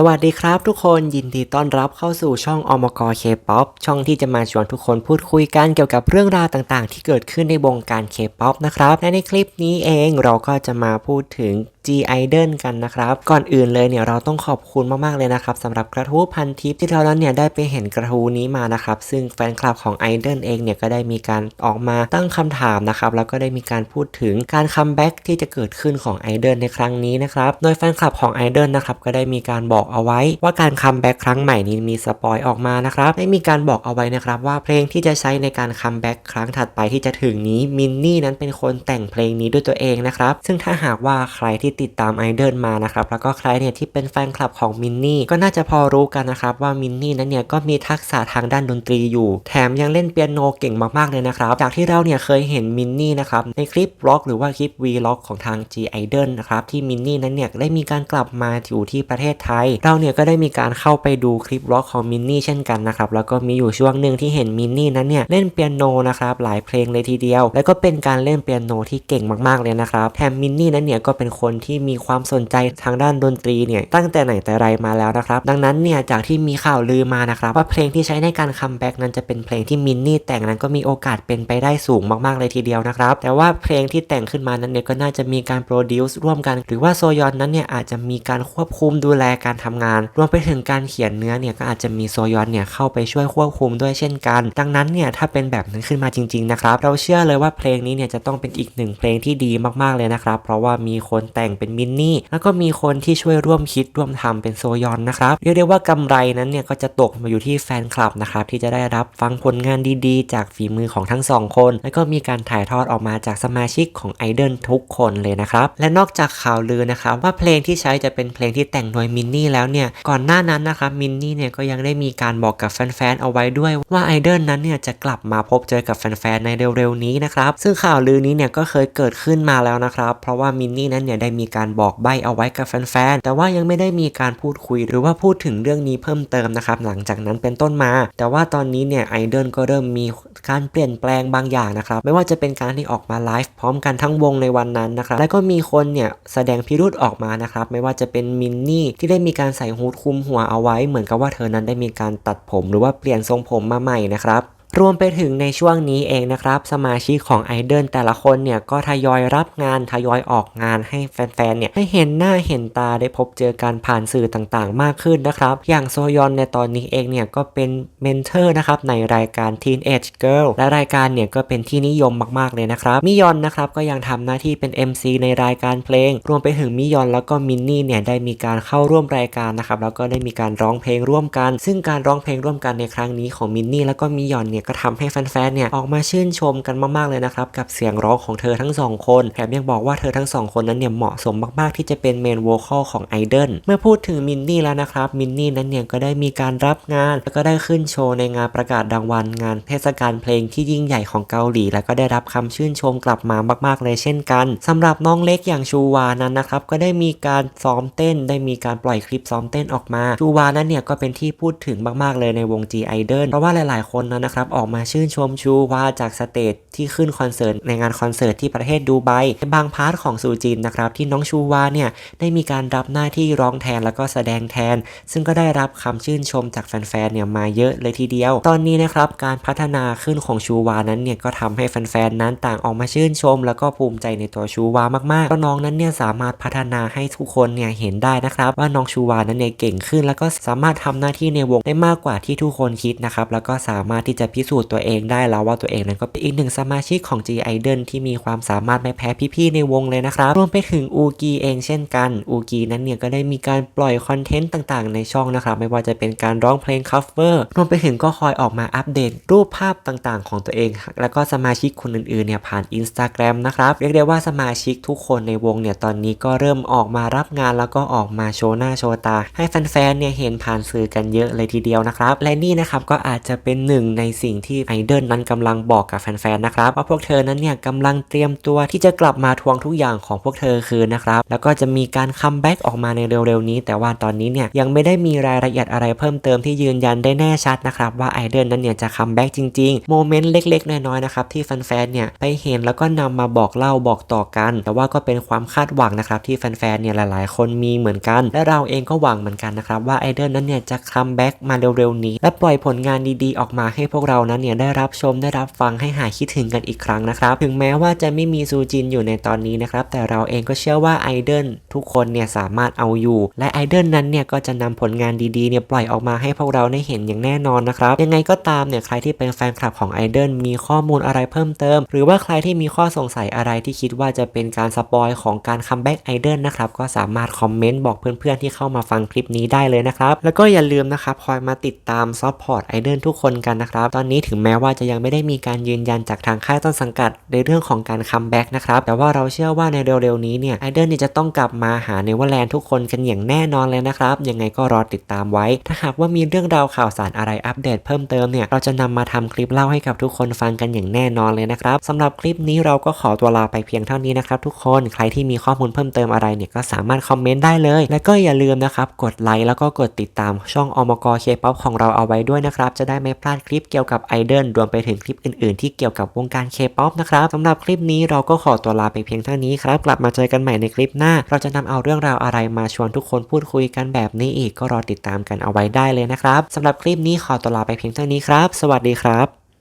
สวัสดีครับทุกคนยินดีต้อนรับเข้าสู่ช่องอมกเคป๊อปช่องที่จะมาชวนทุกคนพูดคุยกันเกี่ยวกับเรื่องราวต่างๆ ที่เกิดขึ้นในวงการเคป๊อปนะครับและในคลิปนี้เองเราก็จะมาพูดถึง G Idol กันนะครับ ก่อนอื่นเลยเนี่ยเราต้องขอบคุณมากๆเลยนะครับสำหรับกระทู้พันทิปที่เรานั้นเนี่ยได้ไปเห็นกระทู้นี้มานะครับซึ่งแฟนคลับของ Idol เองเนี่ยก็ได้มีการออกมาตั้งคำถามนะครับแล้วก็ได้มีการพูดถึงการคัมแบ็กที่จะเกิดขึ้นของ Idol ในครั้งนี้นะครับโดยแฟนคลับของ Idol นะครับก็ได้มีการบอกเอาไว้ ว่าการคัมแบ็กครั้งใหม่นี้มีสปอยออกมานะครับได้มีการบอกเอาไว้นะครับว่าเพลงที่จะใช้ในการคัมแบ็กครั้งถัดไปที่จะถึงนี้มินนี่นั้นเป็นคนแต่งเพลงนี้ด้วยตัวเองนะครับซึ่งถ้าหากว่าใครที่ติดตาม Idol มานะครับแล้วก็ใครเนี่ยที่เป็นแฟนคลับของมินนี่ก็น่าจะพอรู้กันนะครับว่ามินนี่นั้นเนี่ยก็มีทักษะทางด้านดนตรีอยู่ แถมยังเล่นเปียโนเก่งมากๆเลยนะครับจากที่เราเนี่ยเคยเห็นมินนี่นะครับในคลิปบล็อกหรือว่าคลิปวีล็อกของทาง G Idol นะครับที่มินนี่นั้นเนี่ยได้มีการกลับมาอยู่ที่ประเทศไทยเราเนี่ยก็ได้มีการเข้าไปดูคลิปบล็อกของมินนี่เช่นกันนะครับแล้วก็มีอยู่ช่วงหนึ่งที่เห็นมินนี่นั้นเนี่ยเล่นเปียโนนะครับหลายเพลงเลยทีเดียว แล้วก็เป็นการเล่นเปียโนที่เก่งมากๆเลยนะครับแถมมินนี่นั้นเนี่ยก็เป็นคนที่มีความสนใจทางด้านดนตรีเนี่ยตั้งแต่ไหนแต่ไรมาแล้วนะครับดังนั้นเนี่ยจากที่มีข่าวลือมานะครับว่าเพลงที่ใช้ในการคัมแบ็กนั้นจะเป็นเพลงที่มินนี่แต่งนั้นก็มีโอกาสเป็นไปได้สูงมากๆเลยทีเดียวนะครับแต่ว่าเพลงที่แต่งขึ้นมานั้นเนี่ยก็น่าจะมีการโปรดิวซ์ร่วมกัน หรือว่าโซยอนนั้นเนี่ยอาจจะมีการควบคุมดูแลการทำงาน รวมไปถึงการเขียนเนื้อเนี่ยก็อาจจะมีโซยอนเนี่ยเข้าไปช่วยควบคุมด้วยเช่นกัน ดังนั้นเนี่ยถ้าเป็นแบบนั้นขึ้นมาจริงๆนะครับเราเชื่อเลยว่าเพลงนี้เนี่ยจะต้องเป็นอีกหนึ่งเพลงที่ดีมากๆเลยนะครับ เพราะว่ามีคนแต่งเป็นมินนี่แล้วก็มีคนที่ช่วยร่วมคิดร่วมทำเป็นโซยอนนะครับเรียกได้ว่ากำไรนั้นเนี่ยก็จะตกมาอยู่ที่แฟนคลับนะครับที่จะได้รับฟังผลงานดีๆ จากฝีมือของทั้งสองคน แล้วก็มีการถ่ายทอดออกมาจากสมาชิกของไอดอลทุกคนเลยนะครับและนอกจากข่าวลือนะครับว่าเพลงที่ใช้จะเป็นเพลงที่แต่งโดยมินนี่แล้วเนี่ยก่อนหน้านั้นนะครับมินนี่เนี่ยก็ยังได้มีการบอกกับแฟนๆเอาไว้ด้วยว่าไอดอลนั้นเนี่ยจะกลับมาพบเจอกับแฟนๆในเร็วๆนี้นะครับซึ่งข่าวลือนี้เนี่ยก็เคยเกิดขึ้นมาแล้วนะครับ เพราะว่ามินนี่นั้นเนี่ยได้มีการบอกใบเอาไว้กับแฟนๆแต่ว่ายังไม่ได้มีการพูดคุยหรือว่าพูดถึงเรื่องนี้เพิ่มเติมนะครับหลังจากนั้นเป็นต้นมา แต่ว่าตอนนี้เนี่ยไอดอลก็เริ่มมีการเปลี่ยนแปลงบางอย่างนะครับไม่ว่าจะเป็นการที่ออกมาไลฟ์พร้อมกันทั้งวงในวันนั้นนะครับและก็มีคนเนี่ยแสดงพิรุธออกมานะครับไม่ว่าจะเป็นมินนี่ที่ได้มีการใส่ฮูดคลุมหัวเอาไว้เหมือนกับว่าเธอนั้นได้มีการตัดผมหรือว่าเปลี่ยนทรงผมมาใหม่นะครับ รวมไปถึงในช่วงนี้เองนะครับ สมาชิกของไอดอลแต่ละคนเนี่ยก็ทยอยรับงานทยอยออกงานให้แฟนๆเนี่ยได้เห็นหน้าเห็นตาได้พบเจอกันผ่านสื่อต่างๆ มากขึ้นนะครับ อย่างโซยอนในตอนนี้เองเนี่ยก็เป็นเมนเทอร์นะครับในรายการ Teenage Girl และรายการเนี่ยก็เป็นที่นิยมมากๆเลยนะครับมิยอนนะครับก็ยังทำหน้าที่เป็น MC ในรายการเพลง รวมไปถึงมิยอนแล้วก็มินนี่เนี่ยได้มีการเข้าร่วมรายการนะครับแล้วก็ได้มีการร้องเพลงร่วมกัน ซึ่งการร้องเพลงร่วมกันในครั้งนี้ของมินนี่แล้วก็มิยอนเนี่ยก็ทำให้แฟนๆ เนี่ยออกมาชื่นชมกันมาก ๆ เลยนะครับ กับเสียงร้องของเธอทั้งสองคน แถมยังบอกว่าเธอทั้งสองคนนั้นเนี่ยเหมาะสมมากๆ ที่จะเป็นเมนโวคอลของไอดอลเมื่อพูดถึงมินนี่แล้วนะครับ มินนี่นั้นเนี่ยก็ได้มีการรับงาน แล้วก็ได้ขึ้นโชว์ในงานประกาศรางวัลงานเทศกาลเพลงที่ยิ่งใหญ่ของเกาหลี แล้วก็ได้รับคำชื่นชมกลับมามาก ๆ เลยเช่นกันสำหรับน้องเล็กอย่างชูวานั้นนะครับก็ได้มีการซ้อมเต้น ได้มีการปล่อยคลิปซ้อมเต้นออกมาชูวานั้นเนี่ยก็เป็นที่พูดถึงมากๆเลยในวง G Idol เพราะว่าหลาย ๆ คนนั้นนะครับออกมาชื่นชมชูวาจากสเตจที่ขึ้นคอนเสิร์ตในงานคอนเสิร์ตที่ประเทศดูไบบางพาร์ทของซูจินนะครับที่น้องชูวาเนี่ยได้มีการรับหน้าที่ร้องแทนแล้วก็แสดงแทน ซึ่งก็ได้รับคำชื่นชมจากแฟนๆเนี่ยมาเยอะเลยทีเดียว ตอนนี้นะครับการพัฒนาขึ้นของชูวานั้นเนี่ยก็ทำให้แฟนๆนั้นต่างออกมาชื่นชม แล้วก็ภูมิใจในตัวชูวามากๆเพราะน้องนั้นเนี่ยสามารถพัฒนาให้ทุกคนเนี่ยเห็นได้นะครับ ว่าน้องชูวานั้นเนี่ยเก่งขึ้น แล้วก็สามารถทำหน้าที่ในวงได้มากกว่าที่ทุกคนคิดนะครับแล้วก็สามารถที่จะพสูจน์ตัวเองได้แล้วว่าตัวเองนั้นก็เป็นอีกหนึ่งสมาชิกของ G Idol ที่มีความสามารถไม่แพ้พี่ๆในวงเลยนะครับ รวมไปถึงอูกีเองเช่นกัน อูกีนั้นเนี่ยก็ได้มีการปล่อยคอนเทนต์ต่างๆ ในช่องนะครับ ไม่ว่าจะเป็นการร้องเพลงคัฟเวอร์รวมไปถึงก็คอยออกมาอัปเดตรูปภาพต่างๆ ของตัวเอง แล้วก็สมาชิกคนอื่นๆเนี่ยผ่าน Instagram นะครับ เรียกได้ว่าสมาชิกทุกคนในวงเนี่ยตอนนี้ก็เริ่มออกมารับงานแล้วก็ออกมาโชว์หน้าโชว์ตา ให้แฟนๆเนี่ยเห็นผ่านสื่อกันเยอะเลยทีเดียวนะครับและนี่นะครับก็อาจจะเป็นหนึ่งในสิ่งสิ่งที่ไอดอลนั้นกำลังบอกกับแฟนๆนะครับว่าพวกเธอนั้นเนี่ยกำลังเตรียมตัวที่จะกลับมาทวงทุกอย่างของพวกเธอคืนนะครับแล้วก็จะมีการคัมแบ็กออกมาในเร็วๆนี้ แต่ว่าตอนนี้เนี่ยยังไม่ได้มีรายละเอียดอะไรเพิ่มเติมที่ยืนยันได้แน่ชัดนะครับว่าไอดอลนั้นเนี่ยจะคัมแบ็กจริงๆโมเมนต์เล็กๆน้อยๆนะครับที่แฟนๆเนี่ยไปเห็นแล้วก็นำมาบอกเล่าบอกต่อกัน แต่ว่าก็เป็นความคาดหวังนะครับที่แฟนๆเนี่ยหลายๆ คนมีเหมือนกัน และเราเองก็หวังเหมือนกันนะครับว่าไอดอลนั้นเนี่ยจะคัมแบ็กมาเร็วๆนี้ และปล่อยผลงานดีๆออกมาให้พวกเรานั้นเนี่ยได้รับชมได้รับฟังให้หายคิดถึงกันอีกครั้งนะครับ ถึงแม้ว่าจะไม่มีซูจินอยู่ในตอนนี้นะครับ แต่เราเองก็เชื่อว่าไอดอลทุกคนเนี่ยสามารถเอาอยู่ และไอดอลนั้นเนี่ยก็จะนำผลงานดีๆเนี่ยปล่อยออกมาให้พวกเราได้เห็นอย่างแน่นอนนะครับ ยังไงก็ตามเนี่ยใครที่เป็นแฟนคลับของไอดอลมีข้อมูลอะไรเพิ่มเติม หรือว่าใครที่มีข้อสงสัยอะไรที่คิดว่าจะเป็นการสปอยของการคัมแบ็กไอดอลนะครับก็สามารถคอมเมนต์บอกเพื่อนๆที่เข้ามาฟังคลิปนี้ได้เลยนะครับแล้วก็อย่าลืมนะครับคอยมาติดตามซัพพอร์ตไอดอลทุกคนกันนะครับตอนนี้ถึงแม้ว่าจะยังไม่ได้มีการยืนยันจากทางค่ายต้นสังกัดในเรื่องของการคัมแบ็กนะครับแต่ว่าเราเชื่อว่าในเร็วๆนี้เนี่ยไอดอลเนี่ยจะต้องกลับมาหาเนเวอร์แลนด์ทุกคนกันอย่างแน่นอนเลยนะครับยังไงก็รอติดตามไว้ ถ้าหากว่ามีเรื่องราวข่าวสารอะไรอัปเดตเพิ่มเติมเนี่ยเราจะนำมาทำคลิปเล่าให้กับทุกคนฟังกันอย่างแน่นอนเลยนะครับสำหรับคลิปนี้เราก็ขอตัวลาไปเพียงเท่านี้นะครับทุกคนใครที่มีข้อมูลเพิ่มเติมอะไรเนี่ยก็สามารถคอมเมนต์ได้เลย และก็อย่าลืมนะครับกดไลค์แล้วก็กดติดตามช่องอมกเคป๊อปของเราเอาไว้ด้วยนะครับจะได้ไม่พลาดคลิปเกี่ยวกับไอดอลรวมไปถึงคลิปอื่นๆ ที่เกี่ยวกับวงการเคป๊อปนะครับสำหรับคลิปนี้เราก็ขอตัวลาไปเพียงเท่านี้ครับ กลับมาเจอกันใหม่ในคลิปหน้า เราจะนำเอาเรื่องราวอะไรมาชวนทุกคนพูดคุยกันแบบนี้อีกก็รอติดตามกันเอาไว้ได้เลยนะครับสำหรับคลิปนี้ขอตัวลาไปเพียงเท่านี้ครับ สวัสดีครับ